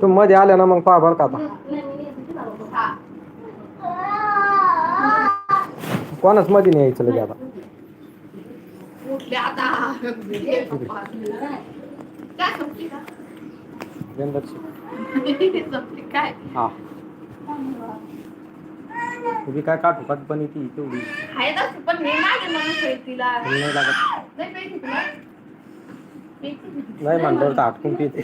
तुम्ही मध्ये आले ना मग पहा बरं का आता. कोणाच मध्ये नाही यायचं लगे आता. उठले आता. हे. काय संपली का? जनरची संपली काय? हा. तुझी काय काटू काट पण ती तेवढी पण आहे तुला. नाही लागत. नाही पाहिजे तुला नाही म्हणलं तर आटकून पिते.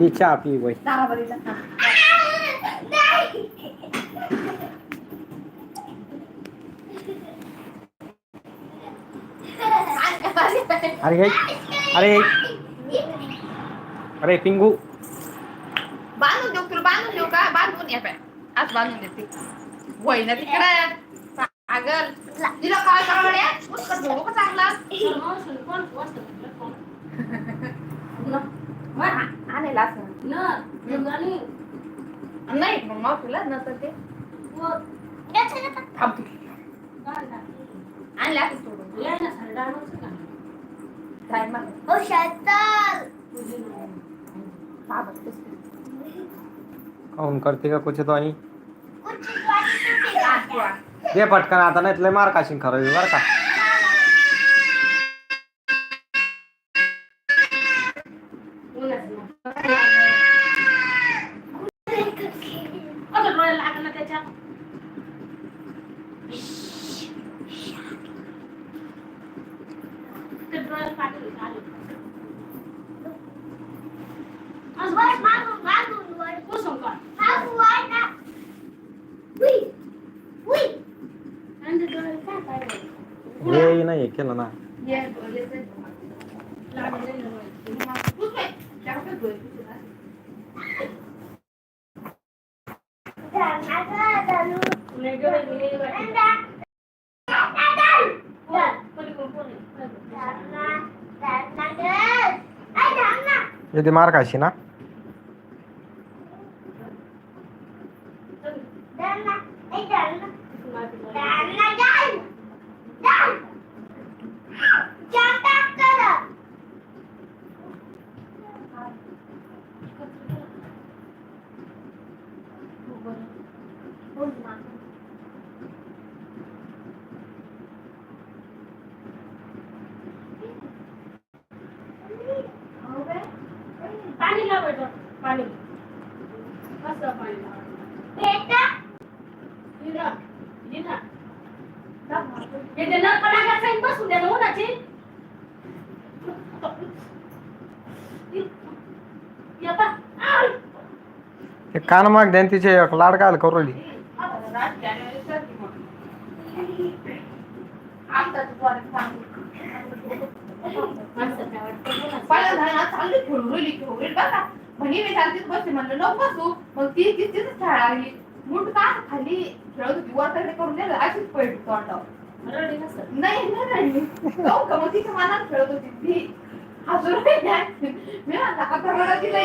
ही चहा पी बाई. अरे हे अरे अरे पिंगू. बांधून देऊ तुला बांधून देऊ का? बांधून या पाय आज बांधून देते. वय ना तिकडे पागल तिला काय करावं पुष्कळ झोडू का चांगला? आणायला असं. नाही मग मग तुला नसतं ते थांब तू. आणलं असं सोडून काय मग बाबा. काऊन करते का कुछ तो आणि आ, तू आण. दे पटकन आता नाही लय मार काशीन खरं बरं का. हे नाही हे केलं ना ये, ये, ये. तूच बाई, त्याकडे डोळे तुझे ना. हे ते मार काशी ना पाणी लाव बेटा पाणी मस्त पाणी लाव लिना लिना हे ते नळ पडायला साईन बसून द्या ना उन्हाची येता आय! ते कान माग द्या तिचे एक लाड घाल करोली. बघा म्हणे मी चालतीच बसते म्हणलं नको बसू मग ती ती तिथंच लागली मुठ का खाली खेळत होती वरकडे करून दिलं अशीच पडली तोंडावर नाही नाही राहिली. जाऊ का मग तिच्या मनात खेळत होती ती हसून मी म्हणलं आता तिला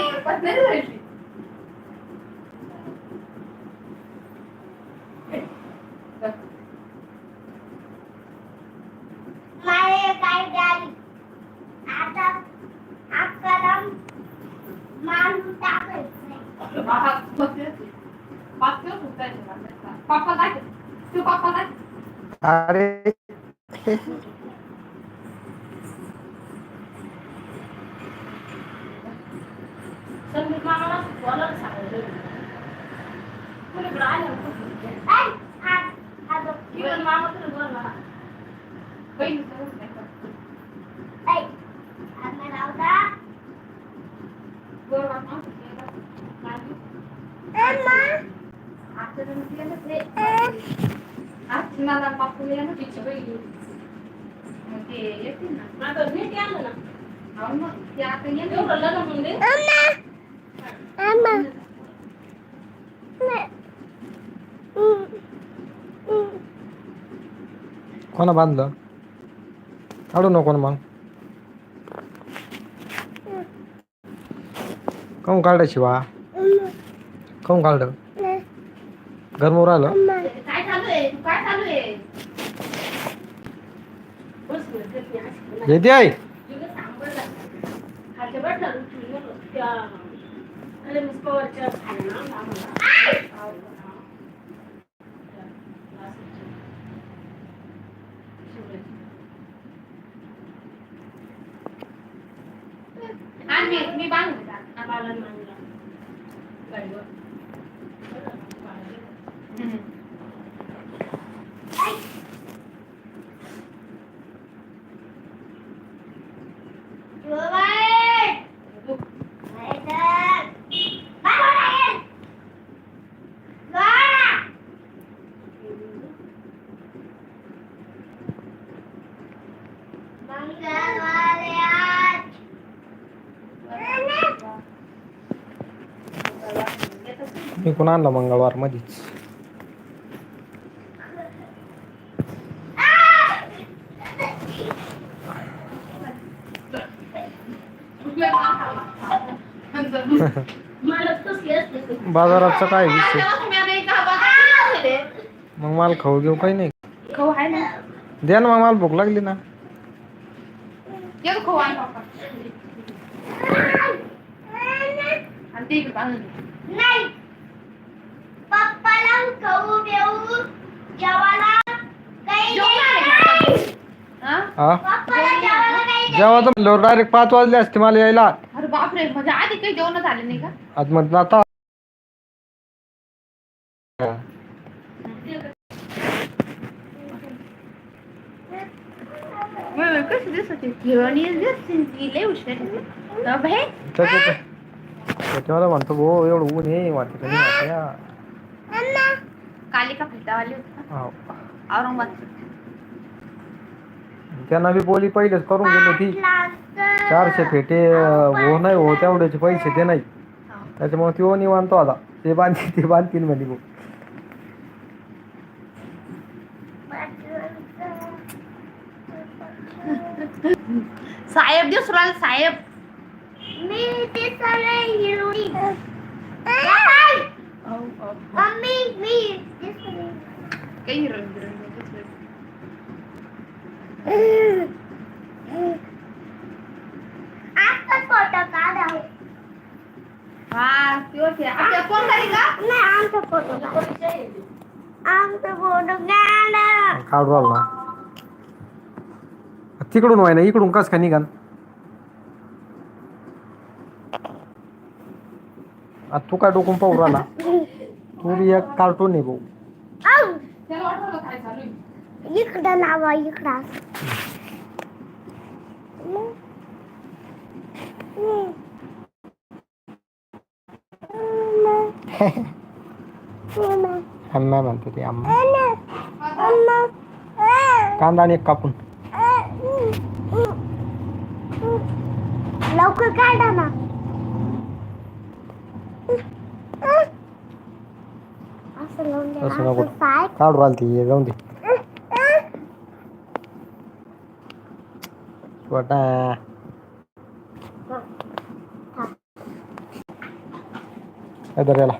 नाही राहिली बाबा बसले होते. पाचव्या सुटायचे मला. पापा दाखव तू पापा दाखव अरे संदीप मामाला बोलायला सांगितलं. कोणीकडे आलं इवन मामा तुला बोलला बहिणी सहज नाही करत. गोड वाटणं केलं. नाही. आता जण केलं ना तिची बहिणी. मग ते येतील ना. आता आलं ना हो मग. ते आता एवढं लग्न म्हणजे कोणा बांधलं काढू नको ना मग काऊन काढलं शिवा काऊन काढलं गरमवर आलं? काय चालू आहे? काय चालू आहे. येते आहे तुला सांग बरं का. त्या अरे मिस पवारच्या खाली ना आम्हाला आवडलं. हा. त्या क्लासची. शिवराची. आणि मी मी बांधून देणार. आम्हाला मानला. गाडीवर. बाळाला. हम्म. मी कोण आणला मंगळवार मध्येच मला बाजाराचा काय विषय? मग माल खाऊ घेऊ काही नाही? खाऊ आहे ना द्या ना मग मला भूक लागली ना. खाऊ आणि ते इकडे बांधून. नाही पप्पाला खाऊ देऊ जेवायला काही? हा? हा जेव्हा तर डायरेक्ट पाच वाजले असते मला यायला अरे बापरे म्हणजे आधी काही जेवण झाले नाही का आज मग आता कशी दिसत? हिरोईन दिसते लय आहे. हा? त्याच्यावाला म्हणतो भो एवढं ऊन आहे वाटत. कालिका फेटावाली होती. औरंगाबाद. त्यांना बी बोली पहिलेच करून गेली ती चारशे फेटे हो नाही हो तेवढ्याचे पैसे ते नाही. त्याच्यामुळे तो निवांतो आता ते बांधतील ते बांधतील म्हणे भाऊ. साहेब दिवस साहेब. मी ते सगळे हिरोईन. मम्मी मी ते सगळे. काही हिरोईन बिरोईन आजचा फोटो काढा. हा ती होती आपल्या कोण झाली का? नाही आमचा फोटो काढा आमचा फोटो काढा. काढू राहिला. ना तिकडून व्हाय ना इकडून कस का निघाल? आता तू काय डोकून पाहू राहिला? तू बी एक कार्टून आहे भाऊ. इकडं लावा इकडं अम्मा म्हणते ते अम्मा. कांदा आणि एक कापून. लवकर काढा ना. असं नको. काढू राहिली ती जाऊन दे. छोटा. इधर याला.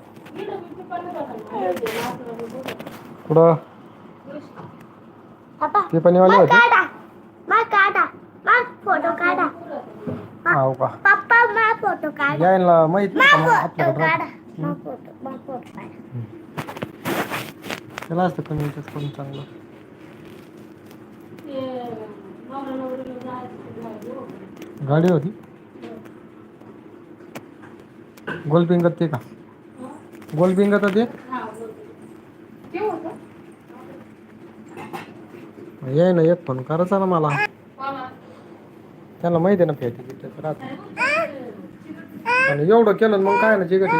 कुठं? ती होती? काढा. फोटो हाव का? पप्पा फोटो काढा. यायला माहीत नाही आपल्याकडं काढा राहतं. मग फोटो मग फोटो काढा त्याला असतं कमी याच्यात करून चांगलं? गाडी होती. गोलपिंगत ते का? गोलपिंगत ते? हा, बरोबर. ते होतं. ये ना एक फोन करायचा ना मला? त्याला माहिती आहे ना फेटी आणि एवढं केलं मग काय ना जिगटी.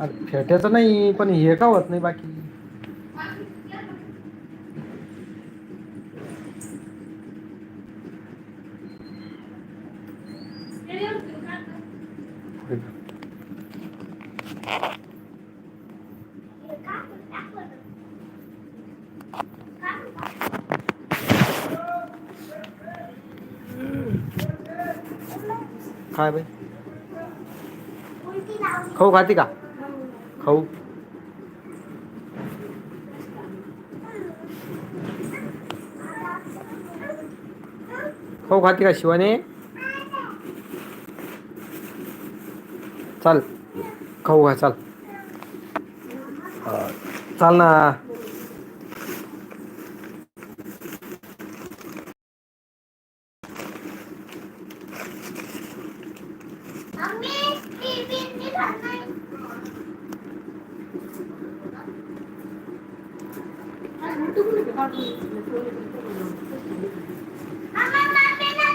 अरे फेट्याचं नाही पण हे का होत नाही बाकी? काय बाई? हो खाऊ खाती का? खाऊ. खाऊ खाते का शिवाने. चाल खाऊ घा चाल. चाल ना. मम्मी टीव्ही निघाल नाही मम्मा मम्मी ना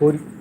कडे